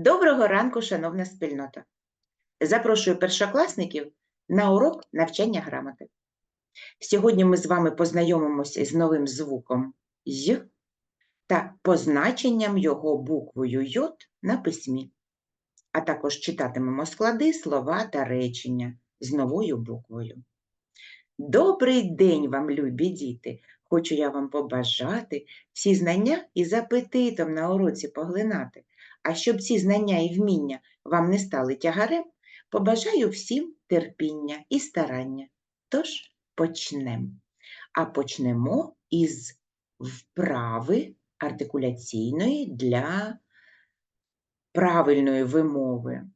Доброго ранку, шановна спільнота! Запрошую першокласників на урок навчання грамоти. Сьогодні ми з вами познайомимося з новим звуком «й» та позначенням його буквою «й» на письмі, а також читатимемо склади, слова та речення з новою буквою. Добрий день вам, любі діти! Хочу я вам побажати всі знання і з апетитом на уроці поглинати. А щоб ці знання і вміння вам не стали тягарем, побажаю всім терпіння і старання. Тож почнемо. А почнемо із вправи артикуляційної для правильної вимови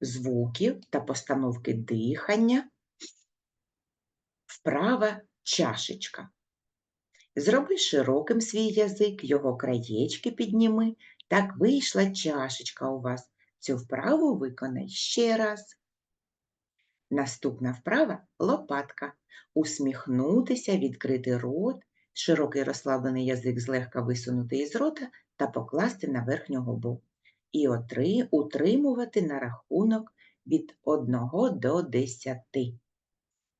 звуків та постановки дихання. Вправа чашечка. Зроби широким свій язик, його краєчки підніми. Так вийшла чашечка у вас. Цю вправу виконай ще раз. Наступна вправа лопатка. Усміхнутися, відкрити рот, широкий розслаблений язик злегка висунути із рота та покласти на верхню губу. І отри, утримувати на рахунок від 1 до 10.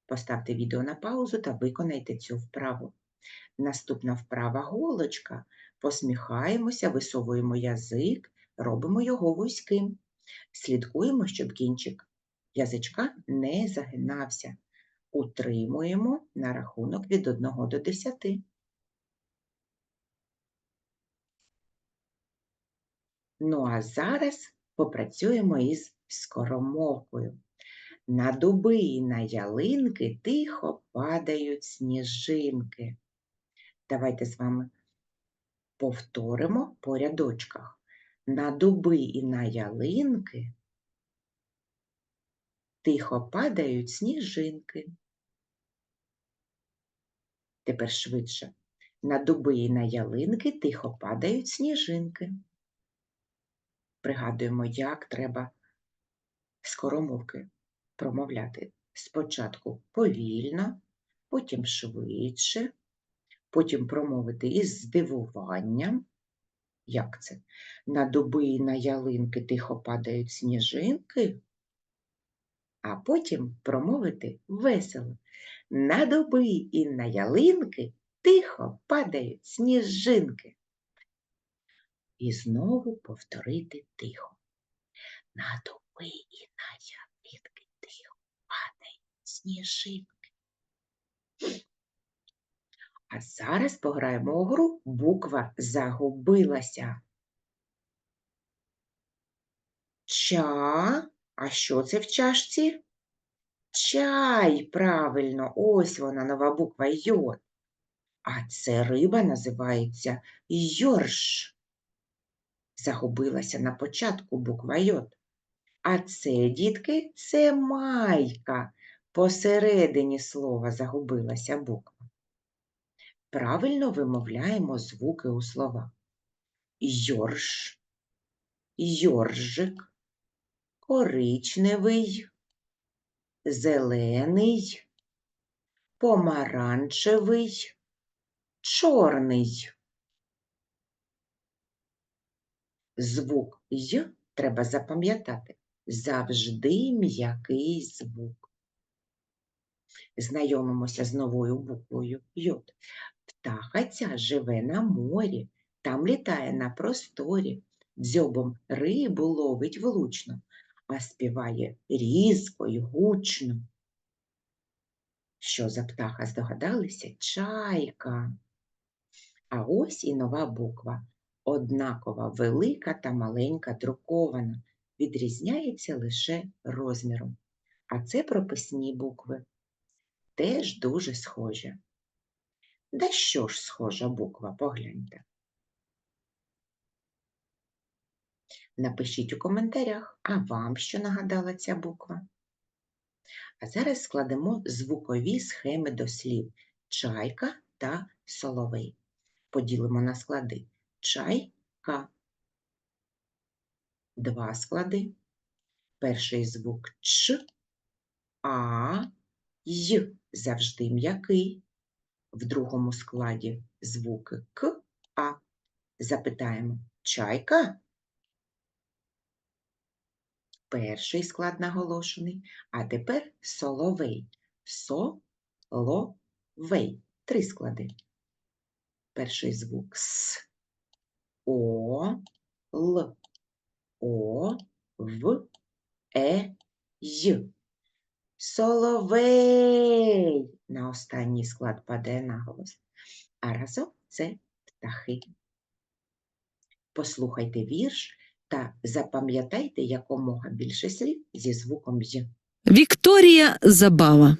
Поставте відео на паузу та виконайте цю вправу. Наступна вправа голочка. Посміхаємося, висовуємо язик, робимо його вузьким. Слідкуємо, щоб кінчик язичка не загинався. Утримуємо на рахунок від 1 до 10. Ну а зараз попрацюємо із скоромовкою. На дуби і на ялинки тихо падають сніжинки. Давайте з вами повторимо по рядочках. На дуби і на ялинки тихо падають сніжинки. Тепер швидше. На дуби і на ялинки тихо падають сніжинки. Пригадуємо, як треба скоромовки промовляти. Спочатку повільно, потім швидше, потім промовити із здивуванням. Як це? На дуби і на ялинки тихо падають сніжинки, а потім промовити весело. На дуби і на ялинки тихо падають сніжинки. І знову повторити тихо. На дуби і на ялинки тихо падають сніжинки. А зараз пограємо у гру буква загубилася. Ча. А що це в чашці? Чай, правильно, ось вона нова буква Йод. А це риба називається Йорш. Загубилася на початку буква Йод. А це, дітки, це майка. Посередині слова загубилася буква. Правильно вимовляємо звуки у словах. Йорш, йоржик, коричневий, зелений, помаранчевий, чорний. Звук й треба запам'ятати завжди м'який звук. Знайомимося з новою буквою Йод. Птаха ця живе на морі, там літає на просторі, дзьобом рибу ловить влучно, а співає різко й гучно. Що за птаха здогадалися? Чайка. А ось і нова буква. Однакова велика та маленька друкована, відрізняється лише розміром. А це прописні букви. Теж дуже схожі. Да що ж схожа буква, погляньте. Напишіть у коментарях, а вам що нагадала ця буква. А зараз складемо звукові схеми до слів чайка та соловей. Поділимо на склади чайка. Два склади. Перший звук Ч, А, Й завжди м'який. В другому складі звуки К, А. Запитаємо чайка? перший склад наголошений, а тепер соловей. Со-ло-вей. Три склади. Перший звук С. О, Л, О, В, Е, Й. Соловей. На останній склад падає наголос. А разом це птахи. Послухайте вірш та запам'ятайте якомога більше слів зі звуком «й». Вікторія Забава.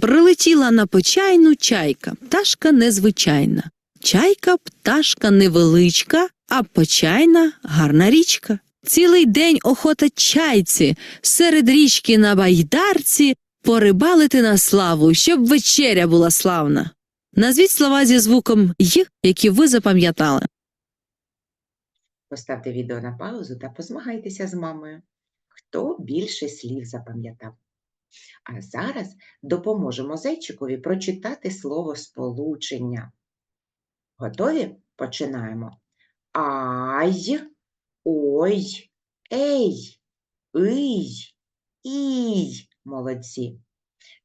Прилетіла на почайну чайка, пташка незвичайна. Чайка пташка невеличка, а почайна гарна річка. Цілий день охота чайці, серед річки на байдарці порибалити на славу, щоб вечеря була славна. Назвіть слова зі звуком «й», які ви запам'ятали. Поставте відео на паузу та позмагайтеся з мамою. Хто більше слів запам'ятав? А зараз допоможемо зайчикові прочитати слово сполучення. Готові? Починаємо. Ай, ой, ей, ий, ій. Молодці.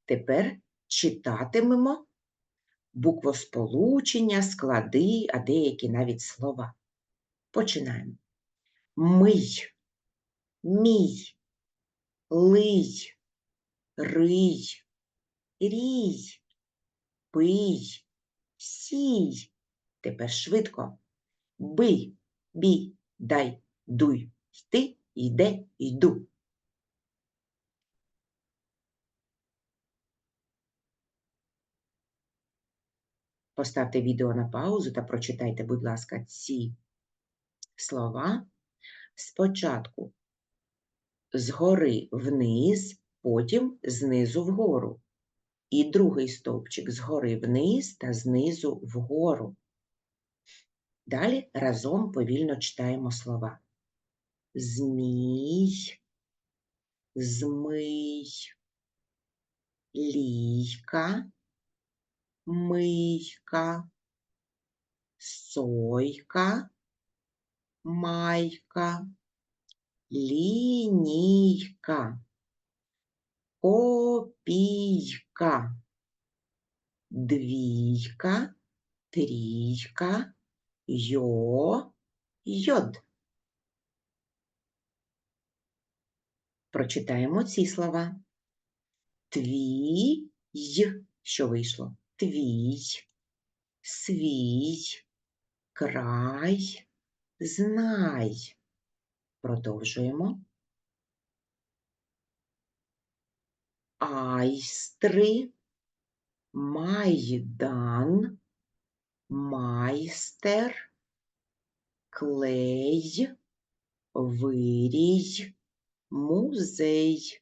Тепер читатимемо буквосполучення, склади, а деякі навіть слова. Починаємо. Мий, мій, лий, рий, рій, пий, сій. Тепер швидко. Бий, бій, дай, дуй, йти, йде, йду. Поставте відео на паузу та прочитайте, будь ласка, ці слова спочатку згори вниз, потім знизу вгору. І другий стовпчик згори вниз та знизу вгору. Далі разом повільно читаємо слова. Змій, змий, лійка, мийка, сойка, майка, лінійка, копійка, двійка, трійка, йо, йод. Прочитаємо ці слова. Твій, що вийшло? Твій, свій, край, знай. Продовжуємо. Айстри, майдан, майстер, клей, вирій, музей.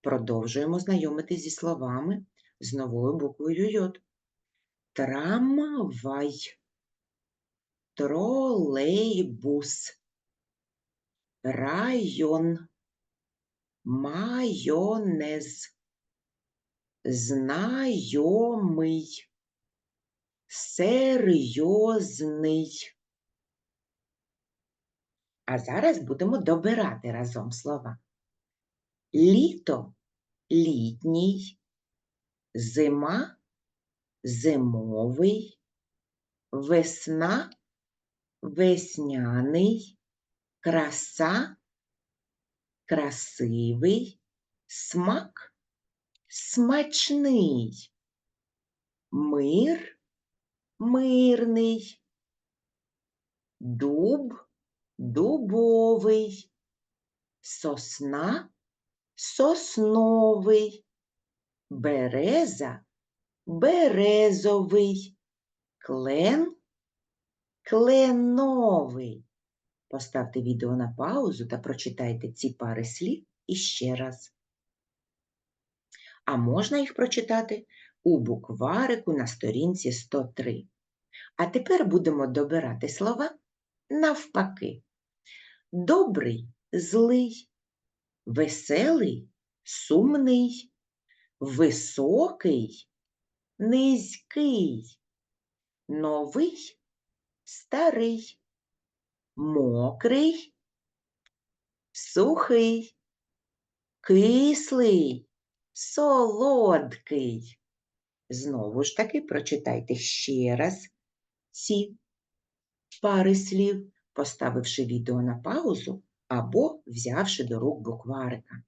Продовжуємо знайомитись зі словами з новою буквою йод. Трамвай, тролейбус, район, майонез, знайомий, серйозний. А зараз будемо добирати разом слова. Літо літній, зима зимовий, весна весняний, краса красивий, смак смачний, мир мирний, дуб дубовий, сосна сосновий, береза березовий, клен кленовий. Поставте відео на паузу та прочитайте ці пари слів іще раз. А можна їх прочитати у букварику на сторінці 103. А тепер будемо добирати слова навпаки. Добрий злий, веселий сумний, високий низький, новий старий, мокрий сухий, кислий, солодкий. Знову ж таки прочитайте ще раз ці пари слів, поставивши відео на паузу або взявши до рук букварика.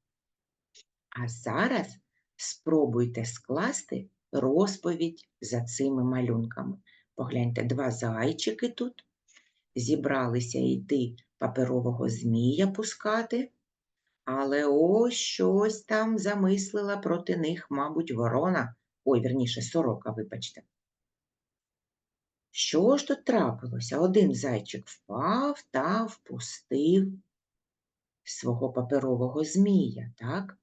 А зараз спробуйте скласти розповідь за цими малюнками. Погляньте, два зайчики тут зібралися йти паперового змія пускати, але ось щось там замислила проти них, мабуть, ворона, ой, вірніше, сорока, вибачте. Що ж тут трапилося? Один зайчик впав та впустив свого паперового змія, так?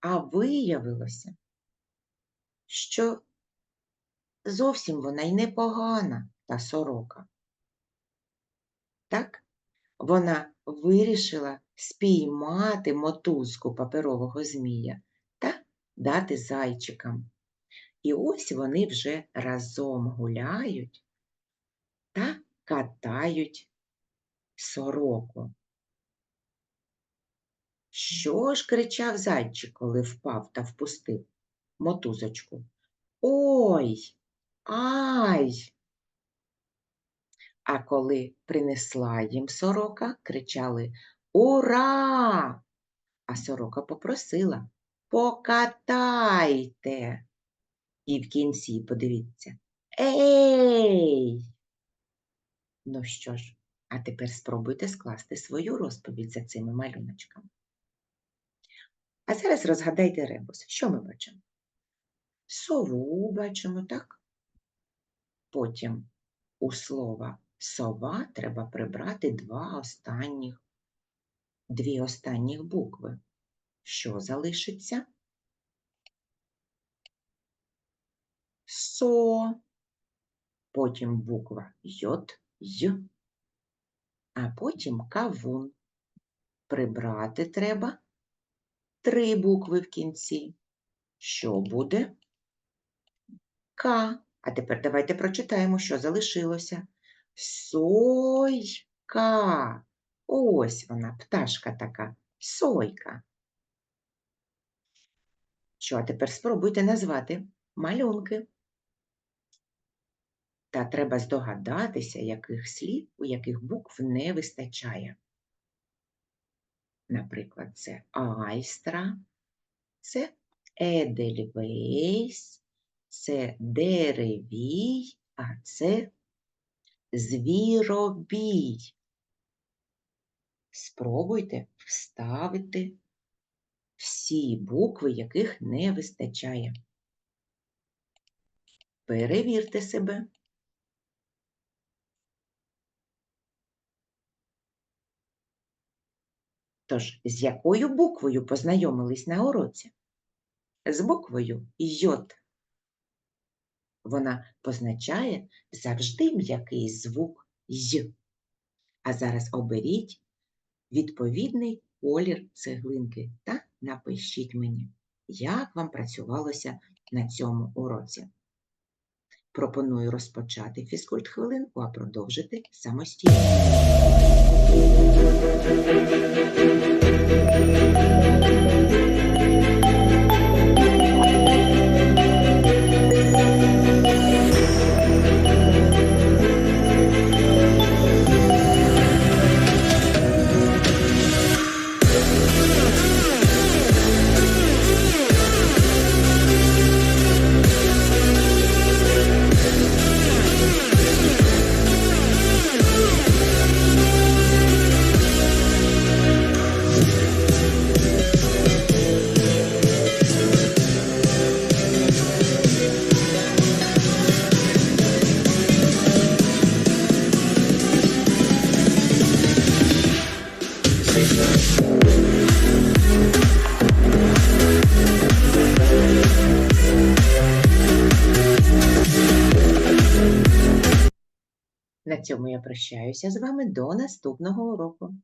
А виявилося, що зовсім вона й непогана, та сорока. Так, вона вирішила спіймати мотузку паперового змія та дати зайчикам. І ось вони вже разом гуляють та катають сороку. Що ж кричав зайчик, коли впав та впустив мотузочку? Ой, ай! А коли принесла їм сорока, кричали Ура! А сорока попросила Покатайте. І в кінці подивіться Ей! Ну що ж, а тепер спробуйте скласти свою розповідь за цими малюночками. А зараз розгадайте ребус. Що ми бачимо? Сову бачимо, так? Потім у слова сова треба прибрати два останніх, дві останніх букви. Що залишиться? Со. Потім буква Й, Й, а потім кавун. Прибрати треба три букви в кінці. Що буде? К. А тепер давайте прочитаємо, що залишилося. Сойка. Ось вона, пташка така. Сойка. Що, а тепер спробуйте назвати малюнки. Та треба здогадатися, яких слів, у яких букв не вистачає. Наприклад, це айстра, це едельвейс, це деревій, а це звіробій. Спробуйте вставити всі букви, яких не вистачає. Перевірте себе. Тож, з якою буквою познайомились на уроці? З буквою Йод. Вона позначає завжди м'який звук Й. А зараз оберіть відповідний колір цеглинки та напишіть мені, як вам працювалося на цьому уроці. Пропоную розпочати фізкульт хвилинку, а продовжити самостійно. Thank you. Прощаюся з вами до наступного уроку.